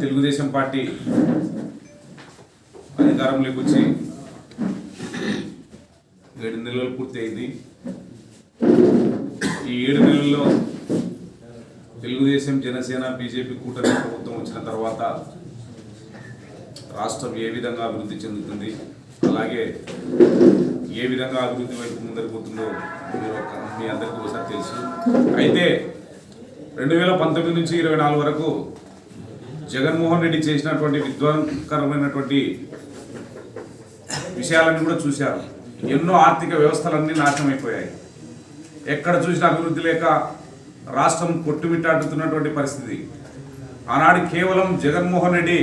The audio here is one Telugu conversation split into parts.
తెలుగుదేశం పార్టీ అధికారంలోకి వచ్చి ఏడు నెలలు పూర్తి అయింది. ఈ ఏడు నెలల్లో తెలుగుదేశం జనసేన బీజేపీ కూటమి ప్రభుత్వం వచ్చిన తర్వాత రాష్ట్రం ఏ విధంగా అభివృద్ధి చెందుతుంది అలాగే ఏ విధంగా అభివృద్ధి వైపు ముందరిపోతుందో మీరు ఒక- మీ అందరికీ ఒకసారి తెలుసు. అయితే రెండు వేల పంతొమ్మిది నుంచి ఇరవై నాలుగు వరకు జగన్మోహన్ రెడ్డి చేసినటువంటి విధ్వంకరమైనటువంటి విషయాలన్నీ కూడా చూశారు. ఎన్నో ఆర్థిక వ్యవస్థలన్నీ నాశనం అయిపోయాయి. ఎక్కడ చూసినా అభివృద్ధి లేక రాష్ట్రం కొట్టుమిట్టాడుతున్నటువంటి పరిస్థితి. ఆనాడు కేవలం జగన్మోహన్ రెడ్డి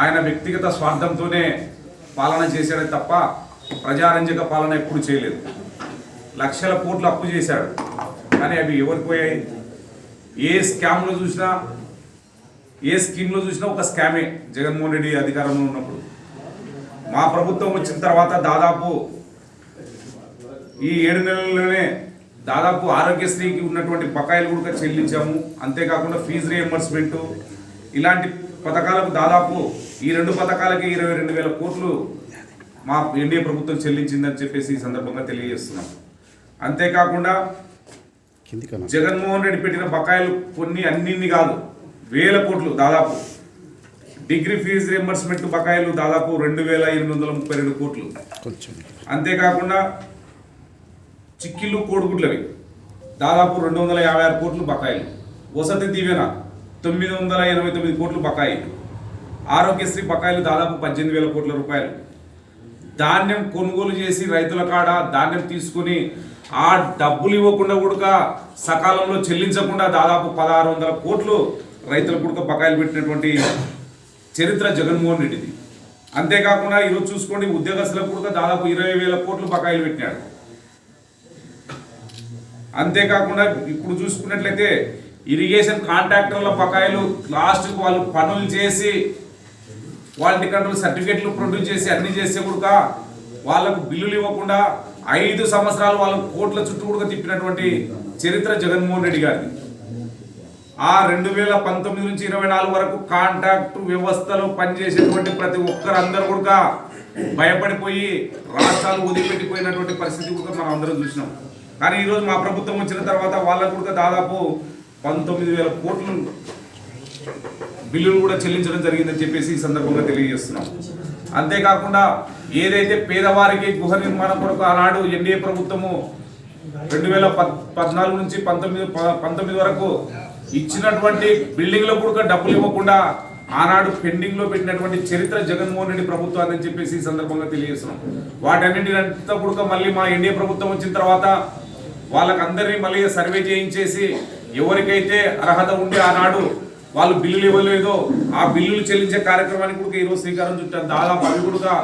ఆయన వ్యక్తిగత స్వార్థంతోనే పాలన చేశాడే తప్ప ప్రజారంజక పాలన ఎప్పుడు చేయలేదు. లక్షల కోట్లు అప్పు చేశాడు. కానీ అవి ఎవరికి పోయాయి? ఏ స్కామ్లో చూసినా ఏ స్కీమ్లో చూసినా ఒక స్కామే జగన్మోహన్ రెడ్డి అధికారంలో ఉన్నప్పుడు. మా ప్రభుత్వం వచ్చిన తర్వాత దాదాపు ఈ ఏడు నెలల్లోనే దాదాపు ఆరోగ్యశ్రీకి ఉన్నటువంటి బకాయిలు కూడా చెల్లించాము. అంతేకాకుండా ఫీజు రియంబర్స్మెంట్ ఇలాంటి పథకాలకు దాదాపు ఈ రెండు పథకాలకి ఇరవై రెండు వేల కోట్లు మా ఎన్డీఏ ప్రభుత్వం చెల్లించిందని చెప్పేసి ఈ సందర్భంగా తెలియజేస్తున్నాం. అంతేకాకుండా జగన్మోహన్ రెడ్డి పెట్టిన బకాయిలు కొన్ని అన్నిన్ని కాదు. వేల కోట్లు దాదాపు. డిగ్రీ ఫీజు రియంబర్స్మెంట్ బకాయిలు దాదాపు రెండు వేల ఎనిమిది వందల ముప్పై రెండు కోట్లు. అంతేకాకుండా చిక్కిళ్ళు కోడిగుడ్లవి. దాదాపు రెండు వందల యాభై ఆరు కోట్లు బకాయిలు. వసతి దీవెన తొమ్మిది వందల ఎనభై తొమ్మిది కోట్లు బకాయి. ఆరోగ్యశ్రీ బకాయిలు దాదాపు పద్దెనిమిది వేల కోట్ల రూపాయలు. ధాన్యం కొనుగోలు చేసి రైతుల కాడ ధాన్యం తీసుకుని ఆ డబ్బులు ఇవ్వకుండా కూడా సకాలంలో చెల్లించకుండా దాదాపు పదహారు వందల కోట్లు రైతుల కూడా బకాయిలు పెట్టినటువంటి చరిత్ర జగన్మోహన్ రెడ్డిది. అంతేకాకుండా ఈరోజు చూసుకోండి ఉద్యోగస్తులకు కూడా దాదాపు ఇరవై వేల కోట్లు బకాయిలు పెట్టినాడు. అంతేకాకుండా ఇప్పుడు చూసుకున్నట్లయితే ఇరిగేషన్ కాంట్రాక్టర్ల బకాయిలు లాస్ట్కి వాళ్ళు పనులు చేసి క్వాలిటీ కంట్రోల్ సర్టిఫికెట్లు ప్రొడ్యూస్ చేసి అన్ని చేస్తే కూడా వాళ్ళకు బిల్లులు ఇవ్వకుండా ఐదు సంవత్సరాలు వాళ్ళు కోట్ల చుట్టూ తిప్పినటువంటి చరిత్ర జగన్మోహన్ రెడ్డి గారిది. ఆ రెండు వేల పంతొమ్మిది నుంచి ఇరవై నాలుగు వరకు కాంట్రాక్ట్ వ్యవస్థలో పనిచేసేటువంటి ప్రతి ఒక్కరందరూ కూడా భయపడిపోయి రాష్ట్రాలు వదిలిపెట్టిపోయినటువంటి పరిస్థితి కూడా మనం అందరం చూసినాం. కానీ ఈరోజు మా ప్రభుత్వం వచ్చిన తర్వాత వాళ్ళకు కూడా దాదాపు పంతొమ్మిది వేల కోట్లు బిల్లులు కూడా చెల్లించడం జరిగిందని చెప్పేసి ఈ సందర్భంగా తెలియజేస్తున్నాం. అంతేకాకుండా ఏదైతే పేదవారికి గృహ నిర్మాణం కొరకు ఆనాడు ఎన్డీఏ ప్రభుత్వము రెండు వేల పద్ పద్నాలుగు నుంచి పంతొమ్మిది ప- పంతొమ్మిది వరకు ఇచ్చినటువంటి బిల్డింగ్లో కూడా డబ్బులు ఇవ్వకుండా ఆనాడు పెండింగ్లో పెట్టినటువంటి చరిత్ర జగన్మోహన్ రెడ్డి ప్రభుత్వాన్ని అని చెప్పేసి ఈ సందర్భంగా తెలియజేస్తున్నాం. వాటన్నింటినంతా కూడా మళ్ళీ మా ఎన్డీఏ ప్రభుత్వం వచ్చిన తర్వాత వాళ్ళకందరినీ మళ్ళీ సర్వే చేయించేసి ఎవరికైతే అర్హత ఉండి ఆనాడు వాళ్ళు బిల్లులు ఇవ్వలేదో ఆ బిల్లులు చెల్లించే కార్యక్రమానికి కూడా ఈరోజు శ్రీకారం చుట్టారు. దాదాపు అవి కూడా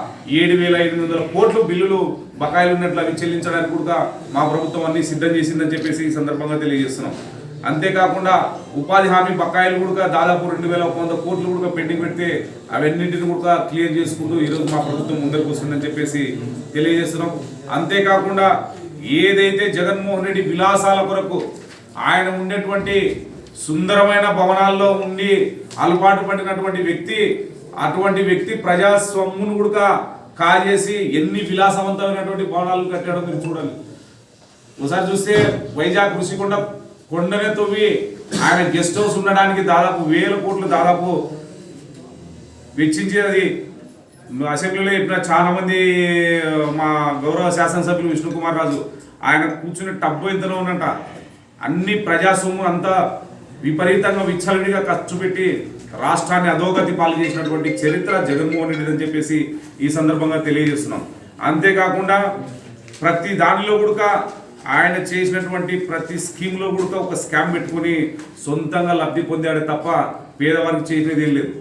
ఏడు వేల ఎనిమిది వందల కోట్లు బిల్లులు బకాయిలు ఉన్నట్లు అవి చెల్లించడానికి కూడా మా ప్రభుత్వం అన్ని సిద్ధం చేసిందని చెప్పేసి ఈ సందర్భంగా తెలియజేస్తున్నాం. అంతేకాకుండా ఉపాధి హామీ బకాయిలు కూడా దాదాపు రెండు వేల ఒక వంద కోట్లు కూడా పెండింగ్ పెడితే అవన్నింటిని కూడా క్లియర్ చేసుకుంటూ ఈరోజు మా ప్రభుత్వం ముందరకు వస్తుందని చెప్పేసి తెలియజేస్తున్నాం. అంతేకాకుండా ఏదైతే జగన్మోహన్ రెడ్డి విలాసాల కొరకు ఆయన ఉండేటువంటి సుందరమైన భవనాల్లో ఉండి అలపాటు పడినటువంటి వ్యక్తి అటువంటి వ్యక్తి ప్రజాస్వామ్మును కూడా కాజేసి ఎన్ని విలాసవంతమైనటువంటి భవనాలు కట్టాడో మీరు చూడాలి ఒకసారి చూస్తే వైజాగ్ ఋషికొండ కొండనే తవ్వి ఆయన గెస్ట్ హౌస్ ఉండడానికి దాదాపు వేల కోట్లు దాదాపు వెచ్చించేది. అసెంబ్లీలో చెప్పిన చాలా మంది మా గౌరవ శాసనసభ్యులు విష్ణుకుమార్ రాజు ఆయన కూర్చుని టబ్బు ఇంతలో ఉన్నట అన్ని ప్రజా అంతా విపరీతంగా విచ్చలవిడిగా ఖర్చు పెట్టి రాష్ట్రాన్ని అధోగతి పాలు చేసినటువంటి చరిత్ర జగన్మోహన్ రెడ్డి అని చెప్పేసి ఈ సందర్భంగా తెలియజేస్తున్నాం. అంతేకాకుండా ప్రతి దానిలో కూడా ఆయన చేసినటువంటి ప్రతి స్కీమ్లో కూడా ఒక స్కామ్ పెట్టుకొని సొంతంగా లబ్ధి పొందాడు తప్ప పేదవారికి చేసినది ఏం లేదు.